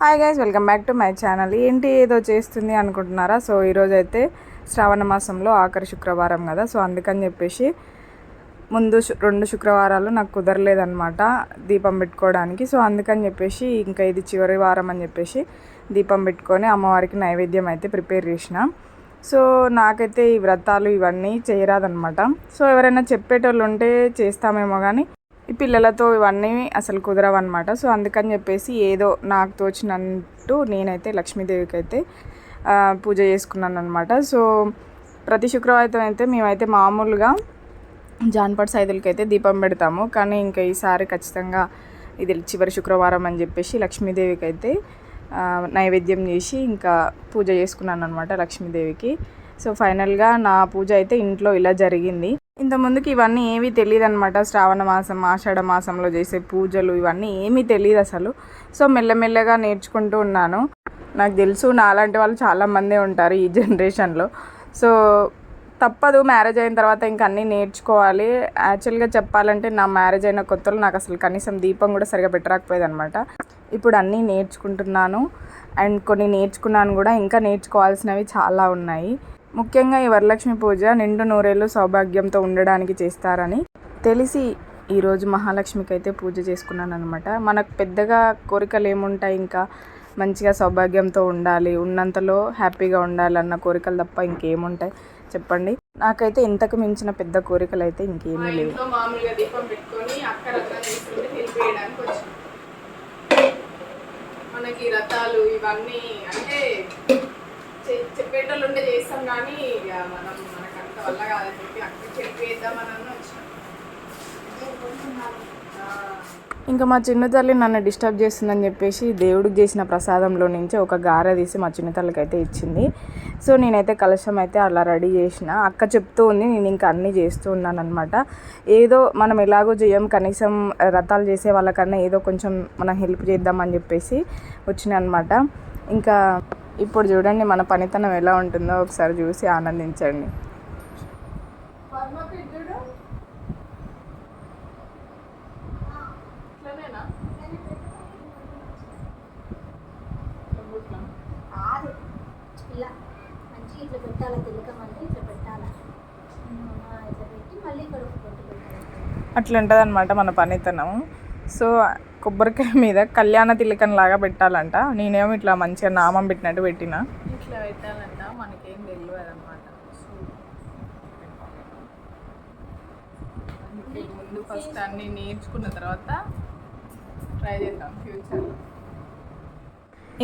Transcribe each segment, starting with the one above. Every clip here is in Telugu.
Hi guys welcome back to my channel ఏంటి ఏదో చేస్తుంది అనుకుంటున్నారా? సో ఈరోజు అయితే శ్రావణ మాసంలో ఆఖరి శుక్రవారం కదా. సో అందుకని చెప్పేసి ముందు రెండు శుక్రవారాలు నాకు కుదరలేదన్నమాట దీపం పెట్టుకోవడానికి. సో అందుకని చెప్పేసి ఇంకా ఇది చివరి వారం అని చెప్పేసి దీపం పెట్టుకొని అమ్మవారికి నైవేద్యం అయితే ప్రిపేర్ చేసిన. సో నాకైతే ఈ వ్రతాలు ఇవన్నీ చేయరాదనమాట సో ఎవరైనా చెప్పేటోళ్ళు ఉంటే చేస్తామేమో కానీ ఈ పిల్లలతో ఇవన్నీ అసలు కుదరవన్నమాట. సో అందుకని చెప్పేసి ఏదో నాకు తోచినట్టు నేనైతే లక్ష్మీదేవికి అయితే పూజ చేసుకున్నాను అనమాట సో ప్రతి శుక్రవారం అయితే మేమైతే మామూలుగా జాన్పట్ సైదులకి అయితే దీపం పెడతాము. కానీ ఇంకా ఈసారి ఖచ్చితంగా ఇది చివరి శుక్రవారం అని చెప్పేసి లక్ష్మీదేవికి అయితే నైవేద్యం చేసి ఇంకా పూజ చేసుకున్నాను అనమాట లక్ష్మీదేవికి. సో ఫైనల్గా నా పూజ అయితే ఇంట్లో ఇలా జరిగింది. ఇంతకుముందుకి ఇవన్నీ ఏమీ తెలియదు అనమాట శ్రావణ మాసం ఆషాఢ మాసంలో చేసే పూజలు ఇవన్నీ ఏమీ తెలియదు అసలు. సో మెల్లమెల్లగా నేర్చుకుంటూ ఉన్నాను. నాకు తెలుసు నాలాంటి వాళ్ళు చాలామందే ఉంటారు ఈ జనరేషన్లో. సో తప్పదు మ్యారేజ్ అయిన తర్వాత ఇంకా అన్నీ నేర్చుకోవాలి. యాక్చువల్గా చెప్పాలంటే నా మ్యారేజ్ అయిన కొత్తలో నాకు అసలు కనీసం దీపం కూడా సరిగా పెట్టరాకపోయేది అనమాట ఇప్పుడు అన్నీ నేర్చుకుంటున్నాను. అండ్ కొన్ని నేర్చుకున్నాను కూడా. ఇంకా నేర్చుకోవాల్సినవి చాలా ఉన్నాయి. ముఖ్యంగా ఈ వరలక్ష్మి పూజ నిండు నూరేళ్ళు సౌభాగ్యంతో ఉండడానికి చేస్తారని తెలిసి ఈరోజు మహాలక్ష్మికి అయితే పూజ చేసుకున్నాను అనమాట మనకు పెద్దగా కోరికలు ఏముంటాయి ఇంకా? మంచిగా సౌభాగ్యంతో ఉండాలి ఉన్నంతలో హ్యాపీగా ఉండాలన్న కోరికలు తప్ప ఇంకేముంటాయి? చెప్పండి. నాకైతే ఇంతకు మించిన పెద్ద కోరికలు అయితే ఇంకేమీ లేవు. మామూలుగా దీపం పెట్టుకొని అక్క మనకి రథాలు ఇవన్నీ అంటే చెప్పేటోళ్ళు ఉంటే చేస్తాం కానీ ఇక మనం మనకు అంత వల్ల కాదని చెప్పి అక్కడ చెప్పేద్దామని వచ్చినాం. ఇంకా మా చిన్న తల్లి నన్ను డిస్టర్బ్ చేస్తుందని చెప్పేసి దేవుడికి చేసిన ప్రసాదంలో నుంచి ఒక గారె తీసి మా చిన్న తల్లికి అయితే ఇచ్చింది. సో నేనైతే కలశం అయితే అలా రెడీ చేసిన. అక్క చెప్తూ ఉంది నేను ఇంకా అన్నీ చేస్తూ ఉన్నాను అనమాట ఏదో మనం ఎలాగో చేయం కనీసం రథాలు చేసే వాళ్ళకన్నా ఏదో కొంచెం మనం హెల్ప్ చేద్దామని చెప్పేసి వచ్చిన అనమాట ఇంకా ఇప్పుడు చూడండి మన పనితనం ఎలా ఉంటుందో ఒకసారి చూసి ఆనందించండి. ఇట్లా పెట్టాలా? ఇట్లా పెట్టాలా ఇట్లా పెట్టి మళ్ళీ ఇక్కడ అట్లా ఉంటుంది అనమాట మన పనితనం. సో కొబ్బరికాయ మీద కళ్యాణ తిలకం లాగా పెట్టాలంట. నేనేమో ఇట్లా మంచిగా నామం పెట్టినట్టు పెట్టిన. ఇట్లా పెట్టాలంట. మనకేం తెలియదు అనమాట ముందు ఫస్ట్ అన్ని నేర్చుకున్న తర్వాత ట్రై చేద్దాం ఫ్యూచర్లో.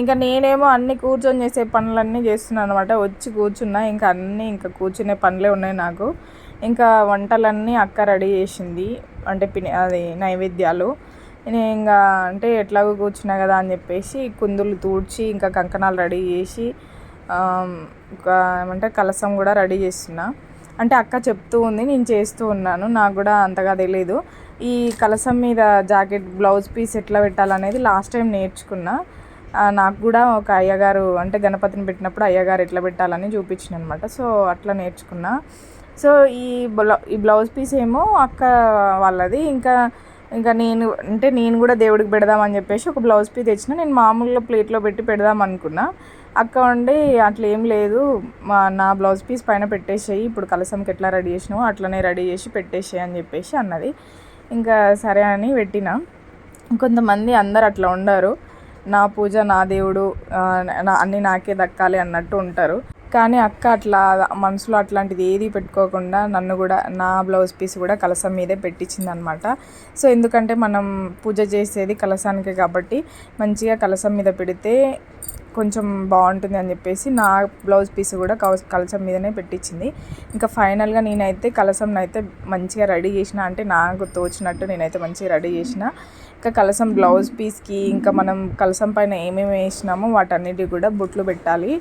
ఇంకా నేనేమో అన్ని కూర్చొని చేసే పనులన్నీ చేస్తున్నాను అనమాట వచ్చి కూర్చున్నా ఇంకా అన్నీ ఇంకా కూర్చునే పనులే ఉన్నాయి నాకు. ఇంకా వంటలన్నీ అక్క రెడీ చేసింది. అంటే పిని అది నైవేద్యాలు. నేను ఇంకా అంటే ఎట్లాగో కూర్చున్నా కదా అని చెప్పేసి కుందులు తూడ్చి ఇంకా కంకణాలు రెడీ చేసి ఒక ఏమంటే కలసం కూడా రెడీ చేస్తున్నా. అంటే అక్క చెప్తూ ఉంది నేను చేస్తూ ఉన్నాను నాకు కూడా అంతగా తెలియదు ఈ కలసం మీద జాకెట్ బ్లౌజ్ పీస్ ఎట్లా పెట్టాలనేది లాస్ట్ టైం నేర్చుకున్నా. నాకు కూడా ఒక అయ్యగారు అంటే గణపతిని పెట్టినప్పుడు అయ్యగారు ఎట్లా పెట్టాలని చూపించిన అనమాట సో అట్లా నేర్చుకున్నా. సో ఈ బ్లౌ ఈ బ్లౌజ్ పీస్ ఏమో అక్క వాళ్ళది. ఇంకా ఇంకా నేను అంటే నేను కూడా దేవుడికి పెడదామని చెప్పేసి ఒక బ్లౌజ్ పీస్ తెచ్చిన. నేను మామూలుగా ప్లేట్లో పెట్టి పెడదాం అనుకున్నా. అక్క ఉండి అట్లా ఏం లేదు. మా నా బ్లౌజ్ పీస్ పైన పెట్టేసేయి. ఇప్పుడు కలసంకి ఎట్లా రెడీ చేసినావో అట్లనే రెడీ చేసి పెట్టేసేయి అని చెప్పేసి అన్నది. ఇంకా సరే అని పెట్టిన. కొంతమంది అందరు అట్లా ఉండరు. నా పూజ నా దేవుడు నా అన్నీ నాకే దక్కాలి అన్నట్టు ఉంటారు. కానీ అక్క అట్లా మనసులో అట్లాంటిది ఏది పెట్టుకోకుండా నన్ను కూడా నా బ్లౌజ్ పీస్ కూడా కలసం మీదే పెట్టించింది అనమాట సో ఎందుకంటే మనం పూజ చేసేది కలసానికే కాబట్టి మంచిగా కలసం మీద పెడితే కొంచెం బాగుంటుంది అని చెప్పేసి నా బ్లౌజ్ పీస్ కూడా కలసం మీదనే పెట్టించింది. ఇంకా ఫైనల్గా నేనైతే కలసం అయితే మంచిగా రెడీ చేసిన అంటే నాకు తోచినట్టు నేనైతే మంచిగా రెడీ చేసిన. ఇంకా కలసం బ్లౌజ్ పీస్కి ఇంకా మనం కలసం పైన ఏమేమి వేసినామో వాటన్నిటి కూడా బొట్లు పెట్టాలి.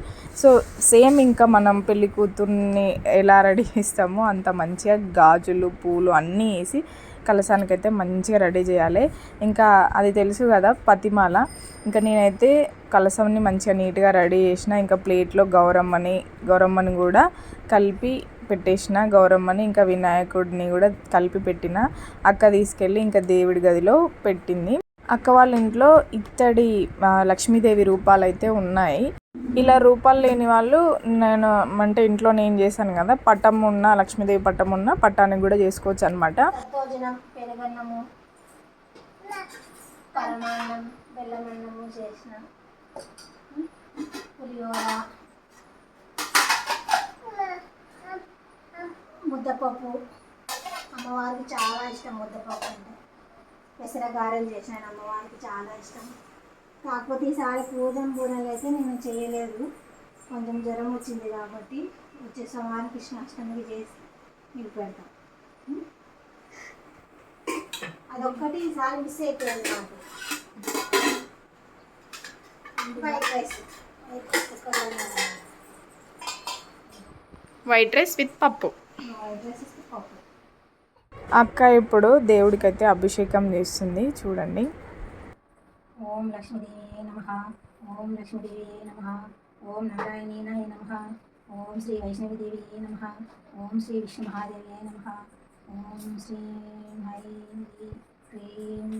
సో సేమ్ ఇంకా మనం పెళ్ళి కూతుర్ని ఎలా రెడీ చేస్తామో అంత మంచిగా గాజులు పూలు అన్నీ వేసి కలసానికి అయితే మంచిగా రెడీ చేయాలి. ఇంకా అది తెలుసు కదా పతిమాల. ఇంకా నేనైతే కలసంని మంచిగా నీట్గా రెడీ చేసిన ఇంకా ప్లేట్లో గౌరమ్మని గౌరమ్మని కూడా కలిపి పెట్టేసిన గౌరమ్మని ఇంకా వినాయకుడిని కూడా కలిపి పెట్టిన అక్క తీసుకెళ్ళి ఇంకా దేవుడి గదిలో పెట్టింది. అక్క వాళ్ళ ఇంట్లో ఇత్తడి లక్ష్మీదేవి రూపాలు అయితే ఉన్నాయి. ఇలా రూపాలు లేని వాళ్ళు నేను అంటే ఇంట్లో నేను చేశాను కదా పట్టం ఉన్న లక్ష్మీదేవి పట్టం ఉన్న పట్టానికి కూడా చేసుకోవచ్చు అనమాట చేసిన పులిహోర ముద్దపప్పు. అమ్మవారికి చాలా ఇష్టం ముద్దపప్పు అంటే. పెసరగారెలు చేశాను అమ్మవారికి చాలా ఇష్టం. కాకపోతే ఈసారి పూజం పూజలు అయితే నేను చేయలేదు. కొంచెం జ్వరం వచ్చింది కాబట్టి వచ్చే సోమవారం కృష్ణాష్టమికి చేసి మీకు పెడతాం. అదొక్కటి ఈసారి మిస్ అయిపోయింది నాకు. White rice. White rice with pappu. అక్క ఇప్పుడు దేవుడికైతే అభిషేకం చేస్తుంది చూడండి. ఓం లక్ష్మీదేవి నమ. ఓం లక్ష్మీదేవి నమ. ఓం నారాయణీనాయ నమ. ఓం శ్రీ వైష్ణవిదేవి నమ. ఓం శ్రీ విష్ణు మహాదేవి నమ. ఓం శ్రీ హైం క్రీం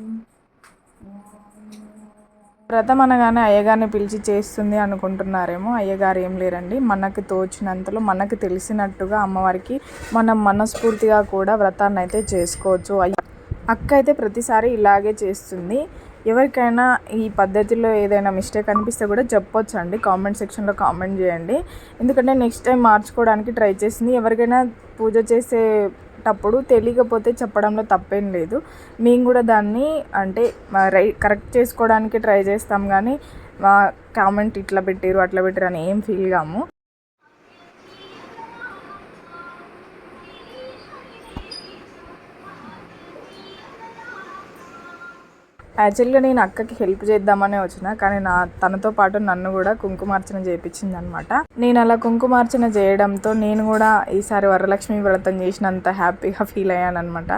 ఓం వ్రతం అనగానే అయ్యగారిని పిలిచి చేస్తుంది అనుకుంటున్నారేమో. అయ్యగారు ఏం లేరండి. మనకు తోచినంతలో మనకు తెలిసినట్టుగా అమ్మవారికి మనం మనస్ఫూర్తిగా కూడా వ్రతాన్ని అయితే చేసుకోవచ్చు. అక్క అయితే ప్రతిసారి ఇలాగే చేస్తుంది. ఎవరికైనా ఈ పద్ధతిలో ఏదైనా మిస్టేక్ అనిపిస్తే కూడా చెప్పొచ్చు అండి కామెంట్ సెక్షన్లో కామెంట్ చేయండి. ఎందుకంటే నెక్స్ట్ టైం మార్చుకోవడానికి ట్రై చేసింది ఎవరికైనా పూజ చేసే చేసేటప్పుడు తెలియకపోతే చెప్పడంలో తప్పేం లేదు. మేము కూడా దాన్ని అంటే రై కరెక్ట్ చేసుకోవడానికి ట్రై చేస్తాం కానీ కామెంట్ ఇట్లా పెట్టారు అట్లా పెట్టారు అని ఏం ఫీల్ కాము. యాక్చువల్గా నేను అక్కకి హెల్ప్ చేద్దామనే వచ్చిన కానీ నా తనతో పాటు నన్ను కూడా కుంకుమార్చన చేయించింది అనమాట నేను అలా కుంకుమార్చన చేయడంతో నేను కూడా ఈసారి వరలక్ష్మి వ్రతం చేసినంత హ్యాపీగా ఫీల్ అయ్యాను అనమాట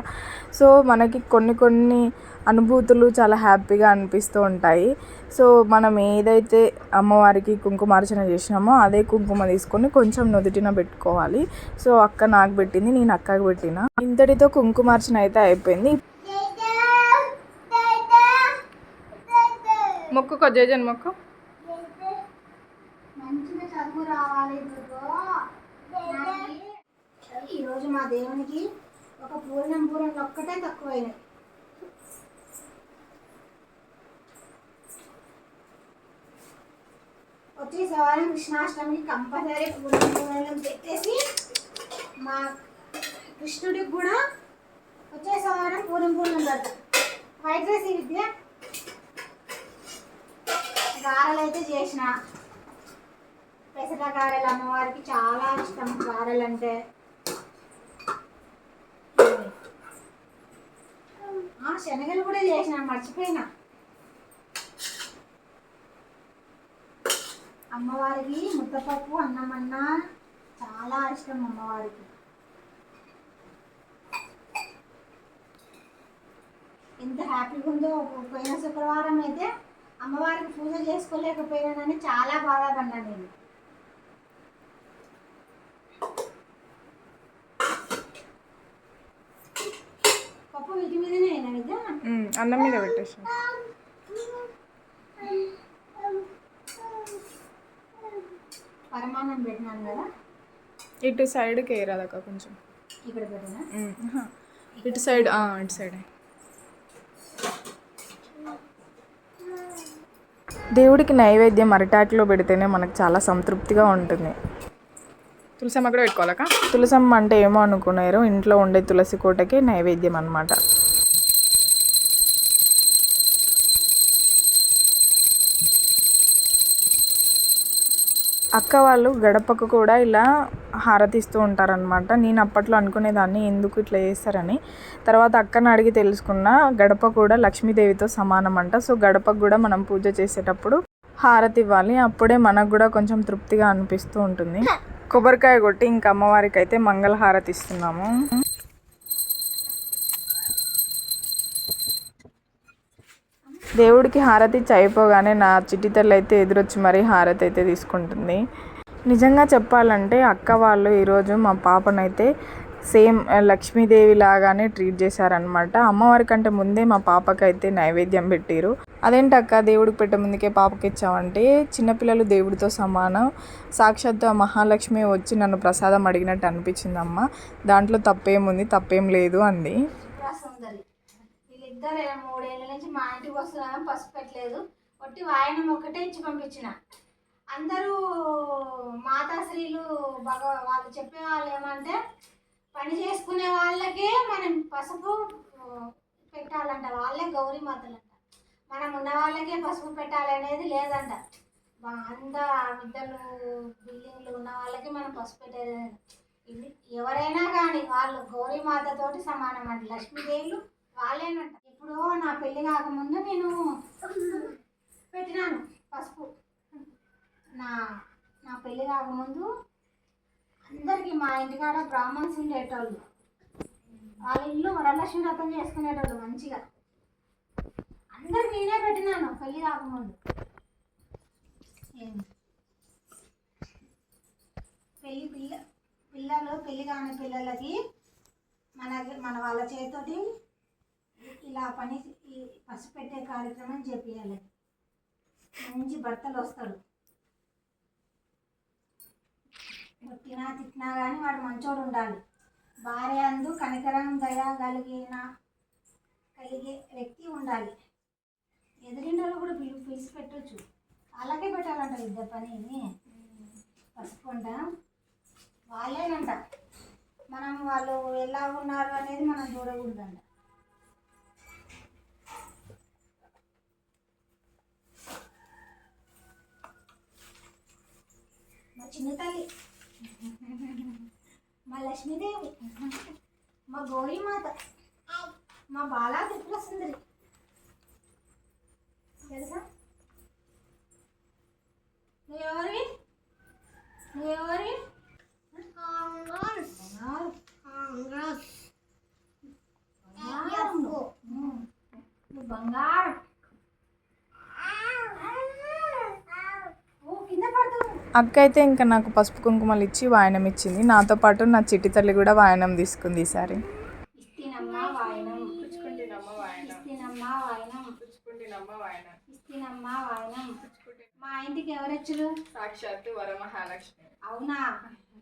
సో మనకి కొన్ని కొన్ని అనుభూతులు చాలా హ్యాపీగా అనిపిస్తూ ఉంటాయి. సో మనం ఏదైతే అమ్మవారికి కుంకుమార్చన చేసినామో అదే కుంకుమ తీసుకొని కొంచెం నుదుటిన పెట్టుకోవాలి. సో అక్క నాకు పెట్టింది నేను అక్కకు పెట్టిన. ఇంతటితో కుంకుమార్చన అయితే అయిపోయింది. మొక్కుకో జయజన్ మొక్కు. మంచిగా చదువు రావాలి ఈరోజు మా దేవునికి ఒక పూర్ణం పూర్ణం ఒక్కటే తక్కువైనాయి. వచ్చే శివాలయం కృష్ణాష్టమికి కంపల్సరీ పూర్ణం పూర్ణం పెట్టేసి మా కృష్ణుడికి కూడా వచ్చే శివాలయం పూర్ణం పూర్ణం పెడతాం. వైద్య రైస్ విద్య గారెలు అయితే చేసిన. పెసర గారెలు అమ్మవారికి చాలా ఇష్టం గారెలు అంటే ఆ, శనగలు కూడా చేసిన మర్చిపోయినా. అమ్మవారికి ముద్దపప్పు అన్నమన్నా చాలా ఇష్టం అమ్మవారికి. ఎంత హ్యాపీగా ఉందో పోయిన శుక్రవారం అయితే అమ్మవారికి పూజ చేసుకోలేకపోయినానని చాలా బాధపడ్డా నేను. పప్పు వీటి మీదనే అయినా విద్య? అన్నం మీద పెట్టేసి. పరమాన్నం పెట్టినాను కదా? ఇటు సైడ్కి వేయరాదక్క కొంచెం. ఇక్కడ పెట్టినా. ఇటు సైడ్ ఇటు సైడ్. దేవుడికి నైవేద్యం అరిటాకులో పెడితేనే మనకు చాలా సంతృప్తిగా ఉంటుంది. తులసమ్మ కూడా పెట్టుకోవాలక తులసమ్మ అంటే ఏమో అనుకున్నారు. ఇంట్లో ఉండే తులసి కోటకే నైవేద్యం అన్నమాట. అక్క వాళ్ళు గడపకు కూడా ఇలా హారతిస్తూ ఉంటారనమాట నేను అప్పట్లో అనుకునేదాన్ని ఎందుకు ఇట్లా చేస్తారని. తర్వాత అక్కని అడిగి తెలుసుకున్న గడప కూడా లక్ష్మీదేవితో సమానం అంట సో గడపకు కూడా మనం పూజ చేసేటప్పుడు హారతి ఇవ్వాలి అప్పుడే మనకు కూడా కొంచెం తృప్తిగా అనిపిస్తూ ఉంటుంది. కొబ్బరికాయ కొట్టి ఇంకా అమ్మవారికి అయితే మంగళ హారతి ఇస్తున్నాము దేవుడికి హారతి ఇచ్చి అయిపోగానే నా చిట్టి తల్లి అయితే ఎదురొచ్చి మరీ హారతి అయితే తీసుకుంటుంది. నిజంగా చెప్పాలంటే అక్క వాళ్ళు ఈరోజు మా పాపనైతే సేమ్ లక్ష్మీదేవి లాగానే ట్రీట్ చేశారనమాట అమ్మవారి కంటే ముందే మా పాపకైతే నైవేద్యం పెట్టారు. అదేంటక్క దేవుడికి పెట్టే ముందుకే పాపకి ఇచ్చామంటే చిన్నపిల్లలు దేవుడితో సమానం. సాక్షాత్తు ఆ మహాలక్ష్మి వచ్చి నన్ను ప్రసాదం అడిగినట్టు అనిపించింది అమ్మ దాంట్లో తప్పేముంది తప్పేం లేదు అంది. వీళ్ళిద్దరు మూడేళ్ళ నుంచి మా ఇంటికి వస్తున్నా పసుపు పెట్టలేదు. ఒకటి వాయనం ఒకటే ఇచ్చి పంపించిన. అందరూ మాతాశ్రీలు భగవ వాళ్ళు చెప్పే వాళ్ళు ఏమంటే పని చేసుకునే వాళ్ళకే మనం పసుపు పెట్టాలంట. వాళ్ళే గౌరీ మాతలంట. మనం ఉన్న వాళ్ళకే పసుపు పెట్టాలనేది లేదంట. అంత ఇద్దరు బిల్డింగ్లు ఉన్న వాళ్ళకి మనం పసుపు పెట్టేది ఇది ఎవరైనా కానీ వాళ్ళు గౌరీ మాతతోటి సమానం అంట. లక్ష్మీదేవులు వాళ్ళేనంట. ఇప్పుడు నా పెళ్ళి కాకముందు నేను పెట్టినాను పసుపు. నా నా పెళ్ళి కాకముందు అందరికీ మా ఇంటికాడ బ్రాహ్మణ్స్ ఉండేటోళ్ళు. వాళ్ళ ఇల్లు వరలక్ష్మి వ్రతం చేసుకునేటోళ్ళు మంచిగా. అందరికి నేనే పెట్టినాను పెళ్ళి కాకముందు. పెళ్ళి పెళ్ళి పిల్ల పిల్లలు పెళ్ళి కాని పిల్లలకి మన మన వాళ్ళ చేతితోటి ఇలా పని ఈ పెట్టే కార్యక్రమం చేపియాలి. మంచి భర్తలు వస్తాడు తినా తిట్టినా కానీ వాడు మంచోడు ఉండాలి. భార్య అందు కనికరం దయ కలిగిన కలిగే వ్యక్తి ఉండాలి. ఎదురిండలు కూడా పిలు పిలిచి పెట్టచ్చు. అలాగే పెట్టాలంట ఇద్దరు పని పసుపు అంట. వాళ్ళేనంట. మనం వాళ్ళు ఎలా ఉన్నారు అనేది మనం చూడకూడదంట. మా చిన్న తల్లి మా లక్ష్మీదేవి మా గౌరీమాత మా బాలా త్రిపుర సుందరి. తెలుసా? నువ్వెవరివి నువ్వెవరివి బంగారు. బంగారం నువ్వు. ఉమ్. నువ్వు బంగారం ఓ కింద పడుతుంది అక్క అయితే ఇంకా నాకు పసుపు కుంకుమలు ఇచ్చి వాయనం ఇచ్చింది. నాతో పాటు నా చిట్టి తల్లి కూడా వాయనం తీసుకుంది ఈసారి మా ఇంటికి ఎవరొచ్చురు సాక్షాత్తు వరమహాలక్ష్మి. అవునా?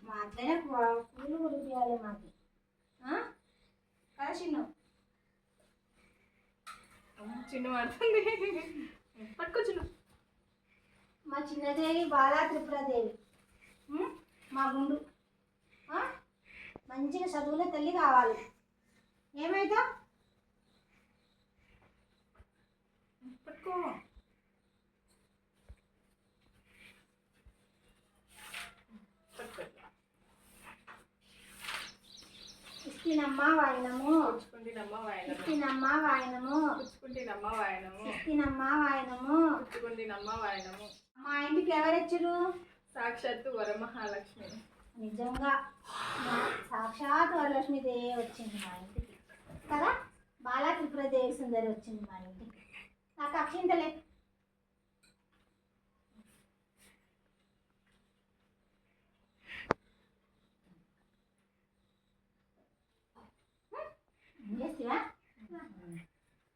మా పూ- పూలు కుడిపియాలి మాకు? కదా చిన్ను. చిన్న పడుతుంది పట్టుకో చిన్న. మా చిన్నదేవి బాలా త్రిపురదేవి? మా గుండు? మంచిగా చదువులో తల్లి కావాలి. ఏమైతా పట్టుకో ఇస్తినమ్మ వాయనము. పుచ్చుకుంటినమ్మ వాయనము. ఇస్తినమ్మ వాయనము. పుచ్చుకుంటినమ్మ వాయనము. ఇస్తినమ్మ వాయనము. పుచ్చుకుంటినమ్మ వాయనము. మా ఇంటికి ఎవరొచ్చురు? సాక్షాత్తు వరమహాలక్ష్మి. నిజంగా. సాక్షాత్ వరలక్ష్మీదేవి వచ్చింది మా ఇంటికి. కదా? బాలా త్రిపురదేవి సుందరి వచ్చింది మా ఇంటికి. నాకు అక్షింతలే.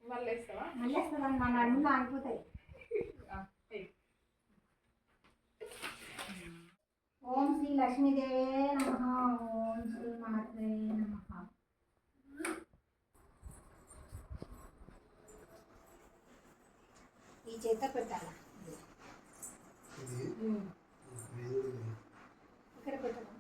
మళ్ళీ మళ్ళీ వస్తుందని మా నడుములు ఆగిపోతాయి. ఓం శ్రీ లక్ష్మీదేవే నమ. ఓం శ్రీ మాత్రే నమ. ఈ చేత పెట్టాలా ఇక్కడ పెట్టాలా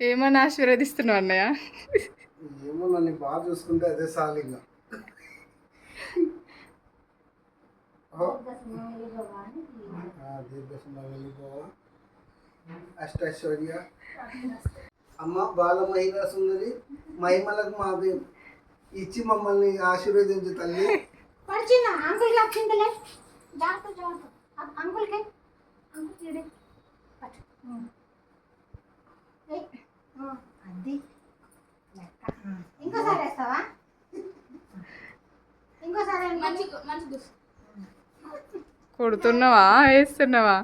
ఏమని ఆశీర్వదిస్తున్నావు అన్నయ్య? ఏమో నన్ను బాగా చూసుకుంటే అదే చాలు ఇంకా అష్టైశ్వర్య. అమ్మ బాల మహిళా సుందరి మహిమలకు మాది ఇచ్చి మమ్మల్ని ఆశీర్వదించు తల్లి. పడిచిన అంకుల్ అక్షింతలే జాగ్రత్త జాగ్రత్త. అ- అంకుల్కి? అంకుల్ అది. ఇంకోసారి వేస్తావా? ఇంకోసారి మంచి మంచి కొడుతున్నావా? వేస్తున్నావా?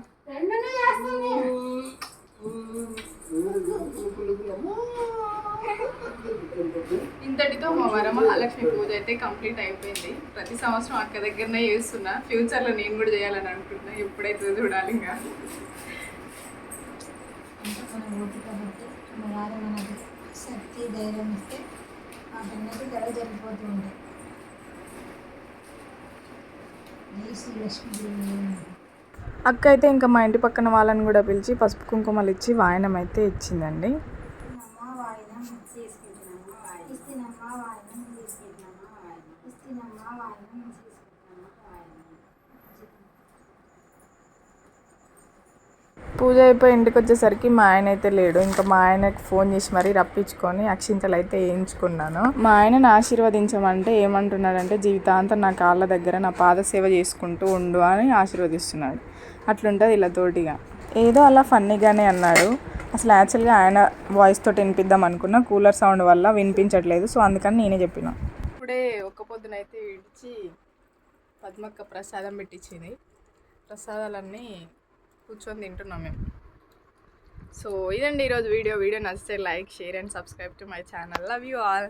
ఇంతటితో మా వరమ మహాలక్ష్మి పూజ అయితే కంప్లీట్ అయిపోయింది. ప్రతి సంవత్సరం అక్క దగ్గరనే చేస్తున్నా. ఫ్యూచర్లో నేను కూడా చేయాలని అనుకుంటున్నా. ఎప్పుడైతే చూడాలి ఇంకా. ధైర్యం ఇస్తే వాటన్నిటి ధర జరిగిపోతూ ఉంటాయి జై శ్రీ అక్క అయితే ఇంకా మా ఇంటి పక్కన వాళ్ళని కూడా పిలిచి పసుపు కుంకుమలు ఇచ్చి వాయనం అయితే ఇచ్చిందండి ఇస్తున్నమ్మా వాయినం తీసుకెళ్తున్నామా వాయినం ఇస్తున్నమ్మా వాయినం తీసుకెళ్తున్నామా వాయినం ఇస్తున్నమ్మా వాయినం తీసుకెళ్తున్నామా వాయినం పూజ అయిపోయి ఇంటికి వచ్చేసరికి మా ఆయన అయితే లేడు. ఇంకా మా ఆయనకి ఫోన్ చేసి మరీ రప్పించుకొని అక్షింతలు అయితే వేయించుకున్నాను. మా ఆయనను ఆశీర్వదించమంటే ఏమంటున్నాడంటే జీవితాంతం నా కాళ్ళ దగ్గర నా పాద సేవ చేసుకుంటూ ఉండు అని ఆశీర్వదిస్తున్నాడు. అట్లుంటుంది ఇలా తోటిగా. ఏదో అలా ఫన్నీగానే అన్నాడు. అసలు యాక్చువల్గా ఆయన వాయిస్ తోటి వినిపిద్దాం అనుకున్నా కూలర్ సౌండ్ వల్ల వినిపించట్లేదు. సో అందుకని నేనే చెప్పిన. ఇప్పుడే ఒక్క పొద్దునైతే విడిచి పద్మక్క ప్రసాదం పెట్టించింది. ప్రసాదాలన్నీ కూర్చొని తింటున్నాం మేము. సో ఇదండి ఈరోజు వీడియో. వీడియో నచ్చితే like share and subscribe to my channel. Love you all